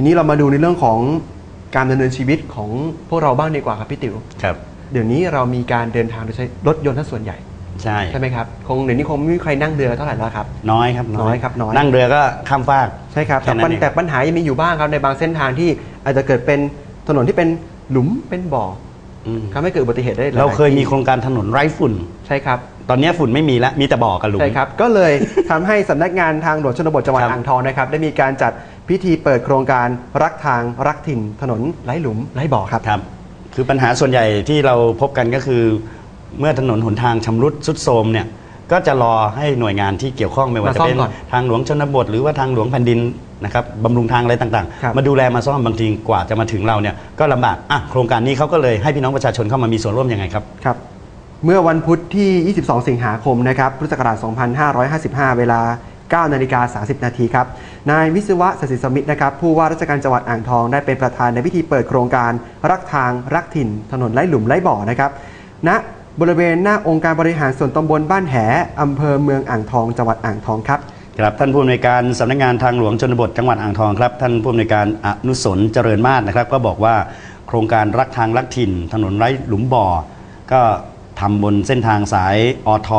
ทีนี้เรามาดูในเรื่องของการดำเนินชีวิตของพวกเราบ้างดีกว่าครับพี่ติ๋วครับ เดี๋ยวนี้เรามีการเดินทางโดยใช้รถยนต์ทั้งส่วนใหญ่ใช่ใช่ไหมครับคงเดี๋ยวนี้คงไม่มีใครนั่งเรือเท่าไหร่แล้วครับ น้อยครับน้อยครับน้อยนั่งเรือก็ข้ามฟากใช่ครับแค่แต่นั้นปัญเองแต่ปัญหายังมีอยู่บ้างครับในบางเส้นทางที่อาจจะเกิดเป็นถนนที่เป็นหลุมเป็นบ่ออืมทำให้เกิดอุบัติเหตุได้หลายเราเคยมีที่โครงการถนนไร้ฝุ่นใช่ครับตอนนี้ฝุ่นไม่มีแล้วมีแต่บ่อกับหลุมใช่ครับก็เลยทำให้สำนักงานทางหลวงชนบทจังหวัดครับอ่างทองนะครับได้มีการจัด พิธีเปิดโครงการรักทางรักถิ่น ถนนไร้หลุมไร้บ่อครับ ครับ คือปัญหาส่วนใหญ่ที่เราพบกันก็คือ เมื่อถนนหนทางชำรุดสุดโทรมเนี่ยก็จะรอให้หน่วยงานที่เกี่ยวข้องไม่ว่ามาจะซ่อมเป็นก่อนทางหลวงชนบท หรือว่าทางหลวงแผ่นดินนะครับบำรุงทางอะไรต่างครับๆมาดูแลมาซ่อมบางทีกว่าจะมาถึงเราเนี่ยก็ลำบากอะโครงการนี้เขาก็เลยให้พี่น้องประชาชนเข้ามามีส่วนร่วมยังไงครับครับ เมื่อวันพุธที่ 22 สิงหาคมนะครับพุทธศักราช 2555 เวลา 9นาฬิกา30 นาทีครับ นายวิศวะสศิสมิตรนะครับ ผู้ว่าราชการจังหวัดอ่างทองได้เป็นประธานในพิธีเปิดโครงการ รักทาง รักถิ่น ถนนไร้หลุมไร้บ่อนะครับณบริเวณหน้าองค์การบริหารส่วนตำบลบ้านแหอำเภอเมืองอ่างทอง จังหวัดอ่างทองครับครับท่านผู้อำนวยการสำนักงานทางหลวงชนบทจังหวัดอ่างทองครับท่านผู้อำนวยการอนุสนเจริญมาศนะครับ ก็บอกว่าโครงการรักทางรักถิ่น ถนนไร้หลุมบ่อ ก็ทำบนเส้นทางสายอท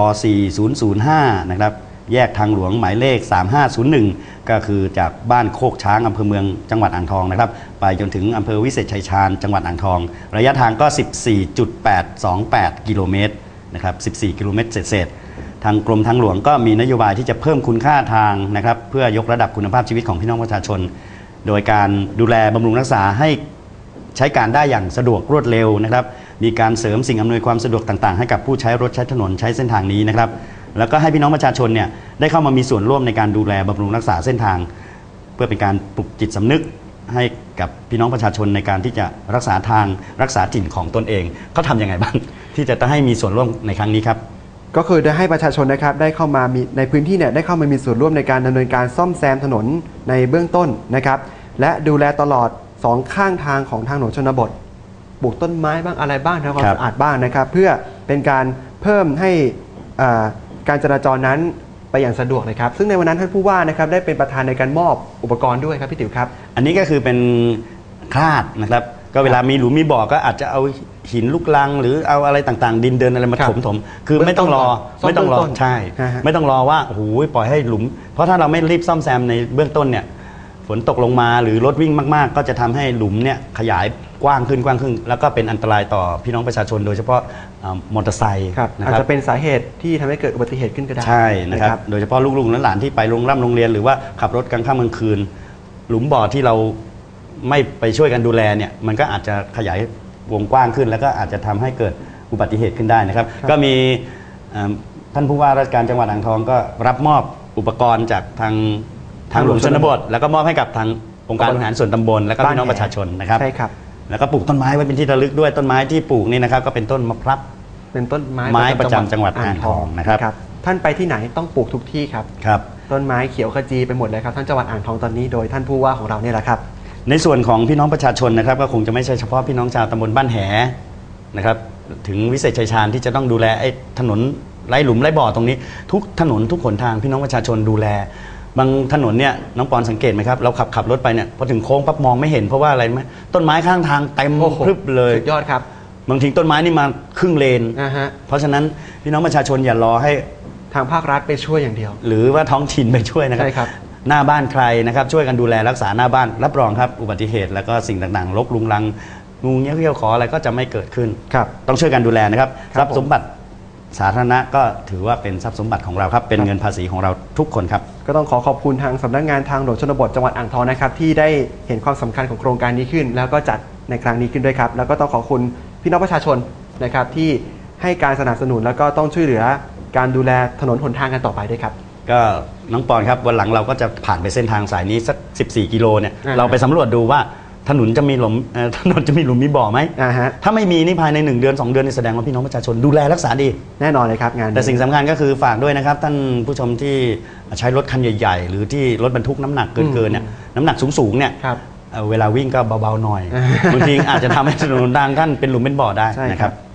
4005 นะครับ แยกทางหลวงหมายเลข 3501 ก็คือจากบ้านโคกช้างอำเภอเมืองจังหวัดอ่างทองนะครับ ไปจนถึงอำเภอวิเศษชัยชาญจังหวัดอ่างทอง ระยะทางก็ 14.828 กิโลเมตรนะครับ 14 กิโลเมตรเศษทางกรมทางหลวงก็มีนโยบายที่จะเพิ่มคุณค่าทางนะครับ เพื่อยกระดับคุณภาพชีวิตของพี่น้องประชาชน โดยการดูแลบำรุงรักษาให้ใช้การได้อย่างสะดวกรวดเร็วนะครับ มีการเสริมสิ่งอำนวยความสะดวกต่างๆ ให้กับผู้ใช้รถใช้ถนนใช้เส้นทางนี้นะครับ แล้วก็ให้พี่น้องประชาชนเนี่ยได้เข้ามามีส่วนร่วมในการดูแลบำรุงรักษาเส้นทาง เพื่อเป็นการปลุกจิตสำนึกให้กับพี่น้องประชาชนในการที่จะรักษาทางรักษาถิ่นของตนเองเขาทำยังไงบ้าง ที่จะให้มีส่วนร่วมในครั้งนี้ครับ ก็คือได้ให้ประชาชนนะครับได้เข้ามามีในพื้นที่เนี่ยได้เข้ามามีส่วนร่วมในการดำเนินการซ่อมแซมถนนในเบื้องต้นนะครับ และดูแลตลอดสองข้างทางของทางหลวงชนบทปลูกต้นไม้บ้างอะไรบ้างทำความสะอาดบ้างนะครับ เพื่อเป็นการเพิ่มให้อ่า การจราจรนั้นไปอย่างสะดวกนะครับ ซึ่งในวันนั้นท่านผู้ว่านะครับได้เป็นประธานในการมอบอุปกรณ์ด้วยครับพี่ติ๋วครับ อันนี้ก็คือเป็นคลาดนะครับ ก็เวลามีหลุมมีบ่อก็อาจจะเอาหินลูกลัง หรือเอาอะไรต่างๆ ดินเดินอะไรมาครับถมถมคือไม่ต้องรอเบื้องต้นไม่ต้องรอซ่อมเบื้องต้นใช่ ฮะฮะ ไม่ต้องรอว่าโอ้โหปล่อยให้หลุม เพราะถ้าเราไม่รีบซ่อมแซมในเบื้องต้นเนี่ย ฝนตกลงมาหรือรถวิ่งมาก ๆ ก็จะทำให้หลุมเนี่ยขยายกว้างขึ้นกว้างขึ้น แล้วก็เป็นอันตรายต่อพี่น้องประชาชน โดยเฉพาะอ่ามอเตอร์ไซค์ครับนะอาจครับจะเป็นสาเหตุที่ทำให้เกิดอุบัติเหตุขึ้นก็ได้ใช่นะครับโดยเฉพาะลูกๆหลานๆที่ไปโรงร่ำโรงเรียนหรือว่าขับรถกลางค่ำกลางคืน หลุมบ่อที่เราไม่ไปช่วยกันดูแลเนี่ยมันก็อาจจะขยายวงกว้างขึ้น แล้วก็อาจจะทำให้เกิดอุบัติเหตุขึ้นได้นะครับ ก็มีเอ่อท่านผู้ว่าราชการจังหวัดอ่างทองก็รับมอบอุปกรณ์จากทาง ทางหลวงชนบท แล้วก็มอบให้กับทางองค์การบริหารส่วนตำบล และก็พี่น้องประชาชนนะครับใช่ครับแล้วก็ปลูกต้นไม้ไว้เป็นที่ระลึกด้วยต้นไม้ที่ปลูกนี่นะครับก็เป็นต้นมะพร้าวเป็นต้นไม้ไม้ประจำจังหวัดอ่างทองนะครับท่านไปที่ไหนต้องปลูกทุกที่ครับครับต้นไม้เขียวขจีไปหมดเลยครับท่านจังหวัดอ่างทองตอนนี้โดยท่านผู้ว่าของเราเนี่ยแหละครับ ในส่วนของพี่น้องประชาชนนะครับ ก็คงจะไม่ใช่เฉพาะพี่น้องชาวตำบลบ้านแหนะครับถึงวิเศษชัยชาญที่จะต้องดูแลไอ้ถนนไร้หลุมไร้บ่อตรงนี้ ทุกถนนทุกขนทางพี่น้องประชาชนดูแล บางถนนเนี่ยน้องปอนสังเกตไหมครับเราขับขับรถไปเนี่ยพอถึงโค้งปั๊บมองไม่เห็นเพราะว่าอะไรไหมต้นไม้ข้างทางเต็มโอ้โหพรึบเลย สุดยอดครับ บางทีต้นไม้นี่มาครึ่งเลนนะฮะ เพราะฉะนั้นพี่น้องประชาชนอย่ารอให้ ทางภาครัฐไปช่วยอย่างเดียว หรือว่าท้องถิ่นไปช่วยนะครับ ใช่ครับหน้าบ้านใครนะครับ ช่วยกันดูแลรักษาหน้าบ้าน รับรองครับ อุบัติเหตุ แล้วก็สิ่งต่างๆรกลุงรังงูเงี้ยวเขี้ยวขออะไรก็จะไม่เกิดขึ้น ครับต้องช่วยกันดูแลนะครับครับทรัพย์สมบัติ สาธารณะก็ถือว่าเป็นทรัพย์สมบัติของเราครับ เป็นครับเงินภาษีของเราทุกคนครับ ก็ต้องขอขอบคุณทางสำนักงานทางหลวงชนบทจังหวัดอ่างทองนะครับ ที่ได้เห็นความสำคัญของโครงการนี้ขึ้น แล้วก็จัดในครั้งนี้ขึ้นด้วยครับ แล้วก็ต้องขอบคุณพี่น้องประชาชนนะครับที่ให้การสนับสนุนแล้วก็ต้องช่วยเหลือการดูแลถนนหนทางกันต่อไปด้วยครับ ก็น้องปอนครับวันหลังเราก็จะผ่านไปเส้นทางสายนี้สัก 14 กิโลเนี่ยอ่า เราไปสำรวจดูว่า ถนนจะมีหลุมเอ่อถนนจะมีหลุมมีบ่อไหม อ่าฮะ ถ้าไม่มีนี่ภายใน 1 เดือน 2 เดือนนี่แสดงว่าพี่น้องประชาชนดูแลรักษาดี แน่นอนเลยครับงานนี้แต่สิ่งสำคัญก็คือฝากด้วยนะครับ ท่านผู้ชมที่ใช้รถคันใหญ่ ๆ หรือที่รถบรรทุกน้ำหนักเกินๆเนี่ยน้ำหนักสูงๆเนี่ยครับ เอ่อเวลาวิ่งก็เบาๆหน่อยอ่าบางทีอาจจะทำให้ถนนทางท่านเป็นหลุมเป็นบ่อได้ใช่นะคครัรับ บ